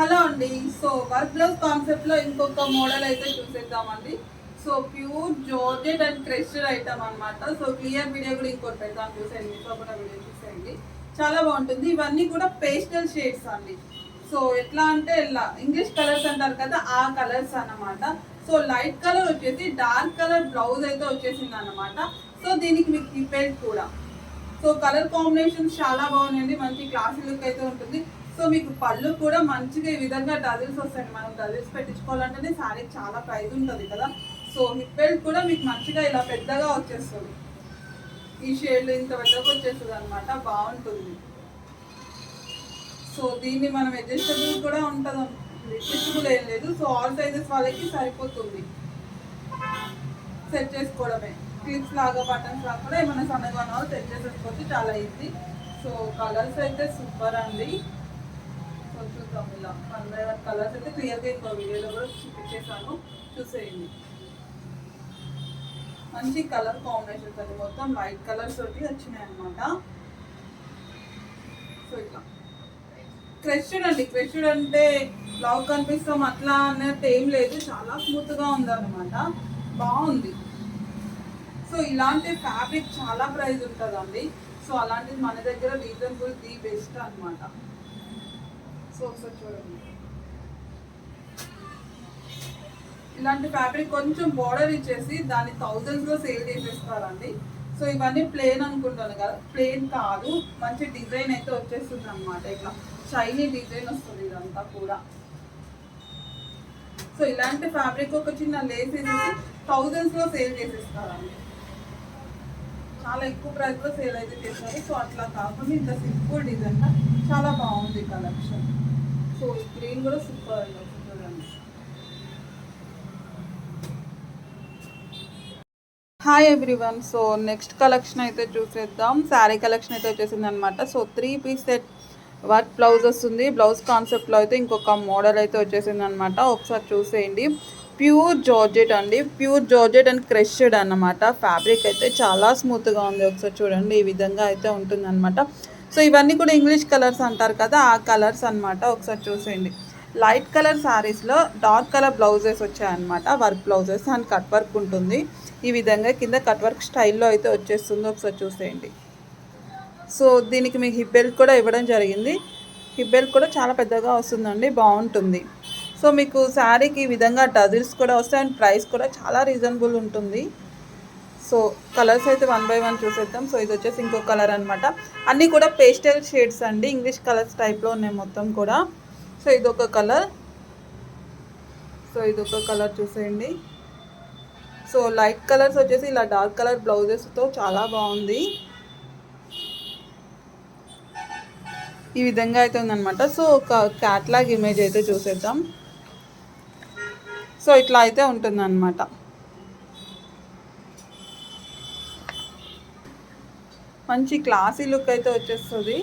Hello అండి. So work blouse కాన్సెప్ట్లో ఇంకొక మోడల్ అయితే చూసేద్దామండి. So pure georgette and crested item అనమాట సో క్లియర్ వీడియో కూడా ఇంకోటి పెడతాను చూసేయండి. మీతో కూడా వీడియో చూసేయండి. చాలా బాగుంటుంది. ఇవన్నీ కూడా పేస్టల్ షేడ్స్ అండి. సో ఎట్లా అంటే ఎలా ఇంగ్లీష్ కలర్స్ అంటారు కదా ఆ కలర్స్ అన్నమాట. సో లైట్ కలర్ వచ్చేసి డార్క్ కలర్ బ్లౌజ్ అయితే వచ్చేసింది అనమాట సో దీనికి మీకు హిపెల్ట్ కూడా. సో కలర్ కాంబినేషన్స్ చాలా బాగున్నాయండి. మంచి క్లాసీ లుక్ అయితే ఉంటుంది. సో మీకు పళ్ళు కూడా మంచిగా ఈ విధంగా డజిల్స్ వస్తాయండి. మనం డజిల్స్ పెట్టించుకోవాలంటేనే శారీ చాలా ప్రైజ్ ఉంటుంది కదా. సో హిప్ బెల్ట్ కూడా మీకు మంచిగా ఇలా పెద్దగా వచ్చేస్తుంది. ఈ షేడ్లు ఇంత పెద్దగా వచ్చేస్తుంది అనమాట బాగుంటుంది. సో దీన్ని మనం అడ్జస్టబుల్ కూడా ఉంటుంది. అడ్జస్టబుల్ ఏం లేదు. సో ఆల్ సైజెస్ వాళ్ళకి సరిపోతుంది. సెట్ చేసుకోవడమే. క్లిప్స్ లాగా బటన్స్ లాగా కూడా ఏమైనా సన్నగా ఉన్న వాళ్ళు సెట్ చేసేసుకోవచ్చు చాలా ఈజీ సో కలర్స్ అయితే సూపర్ అండి. సో చూద్దాం ఇలా. వన్ బై వన్ కలర్స్ అయితే క్లియర్గా ఇంకో వీడియోలో కూడా చూపించేసాను చూసేయండి. మంచి కలర్ కాంబినేషన్స్ అండి. మొత్తం వైట్ కలర్స్ తోటి వచ్చినాయి అనమాట సో ఇట్లా. క్రెస్టెడ్ అండి క్రెస్టెడ్ అంటే బ్లాక్ కనిపిస్తాం అట్లా అన్నట్టు ఏం లేదు. చాలా స్మూత్గా ఉంది అనమాట బాగుంది. సో ఇలాంటి ఫ్యాబ్రిక్ చాలా ప్రైస్ ఉంటుందండి. సో అలాంటిది మన దగ్గర రీజనబుల్ ది బెస్ట్ అనమాట సో ఒకసారి చూడండి. ఇలాంటి ఫ్యాబ్రిక్ కొంచెం బోర్డర్ ఇచ్చేసి దాన్ని థౌజండ్స్లో సేల్ చేసేస్తారండి. సో ఇవన్నీ ప్లేన్ అనుకుంటాను కదా. ప్లేన్ కాదు మంచి డిజైన్ అయితే వచ్చేస్తుంది అనమాట ఇట్లా షైనీ డిజైన్ వస్తుంది ఇదంతా కూడా. సో ఇలాంటి ఫ్యాబ్రిక్ ఒక చిన్న లేస్ వేసేసి థౌజండ్స్లో సేల్ చేసేస్తారండి. చాలా ఎక్కువ ప్రైస్లో సేల్ అయితే చేస్తారు సో అట్లా కాకుండా ఇంత సింపుల్ డిజైన్ చాలా బాగుంది కలెక్షన్ సో ఈ గ్రీన్ కూడా సూపర్ చూడండి hi everyone so next collection అయితే చూసేద్దాం. శారీ కలెక్షన్ అయితే వచ్చేసింది అనమాట so three piece set work blouse వస్తుంది బ్లౌజ్ కాన్సెప్ట్లో అయితే ఇంకొక మోడల్ అయితే వచ్చేసింది అనమాట ఒకసారి చూసేయండి. ప్యూర్ జార్జెట్ అండి. ప్యూర్ జార్జెట్ అండ్ క్రెష్డ్ అన్నమాట. ఫ్యాబ్రిక్ అయితే చాలా స్మూత్గా ఉంది. ఒకసారి చూడండి. ఈ విధంగా అయితే ఉంటుందన్నమాట. సో ఇవన్నీ కూడా ఇంగ్లీష్ కలర్స్ అంటారు కదా ఆ కలర్స్ అన్నమాట. ఒకసారి చూసేయండి. లైట్ కలర్ శారీస్లో డార్క్ కలర్ బ్లౌజెస్ వచ్చాయన్నమాట. Work blouses and cut work ఉంటుంది. ఈ విధంగా కింద కట్ వర్క్ స్టైల్లో అయితే వచ్చేస్తుంది. ఒకసారి చూసేయండి. సో దీనికి మీకు హిప్ బెల్ట్ కూడా ఇవ్వడం జరిగింది. హిప్ బెల్ట్ కూడా చాలా పెద్దగా వస్తుందండి. బాగుంటుంది. సో మీకు శారీకి ఈ విధంగా డజిల్స్ కూడా వస్తాయి అండ్ ప్రైస్ కూడా చాలా రీజనబుల్ ఉంటుంది. సో కలర్స్ అయితే వన్ బై వన్ చూసేద్దాం. సో ఇది వచ్చేసి ఇంకో కలర్ అనమాట అన్నీ కూడా పేస్టల్ షేడ్స్ అండి. ఇంగ్లీష్ కలర్స్ టైప్లో ఉన్నాయి మొత్తం కూడా. సో ఇదొక కలర్. సో ఇదొక కలర్ చూసేయండి. సో లైట్ కలర్స్ వచ్చేసి ఇలా డార్క్ కలర్ బ్లౌజెస్తో చాలా బాగుంది. ఈ విధంగా అయితే ఉందన్నమాట. సో ఒక క్యాట్లాగ్ ఇమేజ్ అయితే చూసేద్దాం. సో ఇట్లా అయితే ఉంటుందన్నమాట. మంచి క్లాసీ లుక్ అయితే వచ్చేస్తుంది.